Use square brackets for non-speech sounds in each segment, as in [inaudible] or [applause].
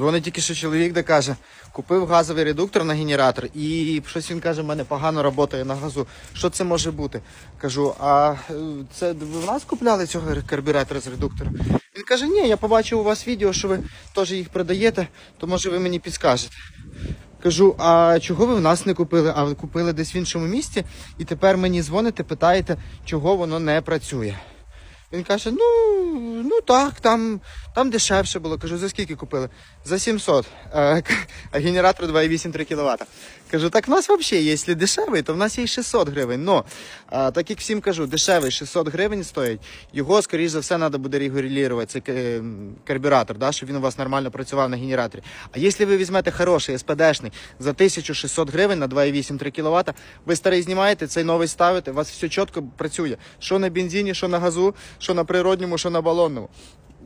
Дзвонить тільки що чоловік, де каже, купив газовий редуктор на генератор, і щось він каже, в мене погано працює на газу. Що це може бути? Кажу, а е, це ви в нас купляли цього карбюратора з редуктором? Він каже, ні, я побачив у вас відео, що ви теж їх продаєте, то може ви мені підскажете. Кажу, а чого ви в нас не купили? А ви купили десь в іншому місці, і тепер мені дзвоните, питаєте, чого воно не працює. Він каже: ну, ну так, там, там дешевше було. Кажу, за скільки купили? За 700. А, к- а генератор 2,8 3 кВт. Кажу, так в нас взагалі, якщо дешевий, то в нас є 600 гривень. А, так як всім кажу, дешевий 600 гривень стоїть, його, скоріш за все, треба буде регулювати, цей карбюратор, да, щоб він у вас нормально працював на генераторі. А якщо ви візьмете хороший СПДшний за 1600 гривень на 2,8 3 кВт, ви старий знімаєте, цей новий ставите, у вас все чітко працює. Що на бензині, що на газу, що на природньому, що на балонному.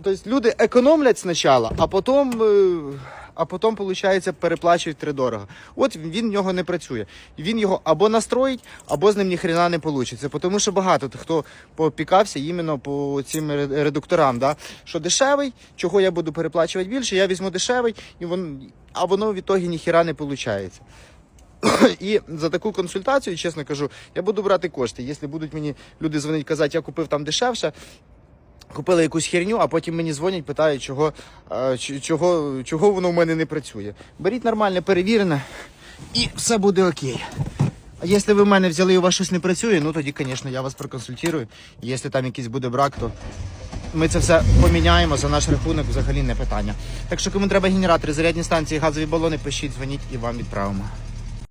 Тобто люди економлять спочатку, а потім, е, а потім, виходить, переплачують тридорого. От він в нього не працює. Він його або настроїть, або з ним ніхрена не вийде. Тому що багато хто попікався іменно по цим редукторам. Да? Що дешевий, чого я буду переплачувати більше, я візьму дешевий, і вон, а воно в ітогі ніхіра не виходить. [clears throat] І за таку консультацію, чесно кажу, я буду брати кошти. Якщо будуть мені люди дзвонити, казати, я купив там дешевше, купили якусь херню, а потім мені дзвонять, питають, чого, е, чого, чого воно в мене не працює. Беріть нормальне, перевірене, і все буде окей. А якщо ви в мене взяли і у вас щось не працює, ну тоді, звісно, я вас проконсультую. Якщо там якийсь буде брак, то ми це все поміняємо за наш рахунок, взагалі не питання. Так що, кому треба генератори, зарядні станції, газові балони, пишіть, дзвоніть і вам відправимо.